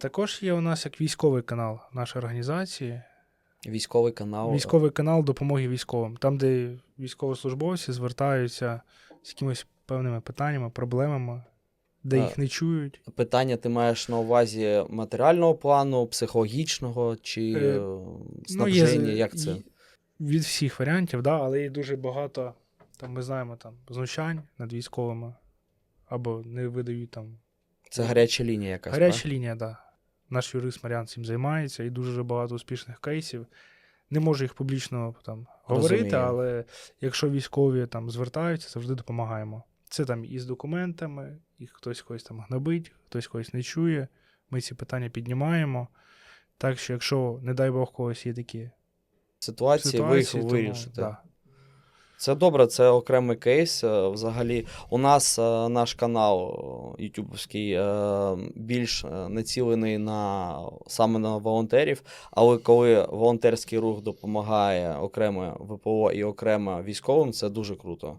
Також є у нас як військовий канал нашої організації, Військовий канал. військовий канал допомоги військовим, там, де військовослужбовці звертаються з якимись певними питаннями, проблемами, де їх не чують. Питання ти маєш на увазі матеріального плану, психологічного чи Е, е, Ну, снабження? Як це? Від всіх варіантів, да, але є дуже багато, там, ми знаємо, там, знущань над військовими, або не видають там. Це гаряча лінія якась. Гаряча лінія, так. Да. Наш юрист Маріан цим займається, і дуже багато успішних кейсів. Не можу їх публічно там говорити, Розумію. але якщо військові там звертаються, завжди допомагаємо. Це там і з документами, і хтось когось там гнобить, хтось когось не чує. Ми ці питання піднімаємо. Так що, якщо, не дай Бог, когось є такі Ситуації, ви їх ситуації, вирішите. да. Це добре, це окремий кейс. Е, Взагалі, у нас е, наш канал е, ютубовський більш націлений на саме на волонтерів. Але коли волонтерський рух допомагає окремо ВПО і окремо військовим, це дуже круто.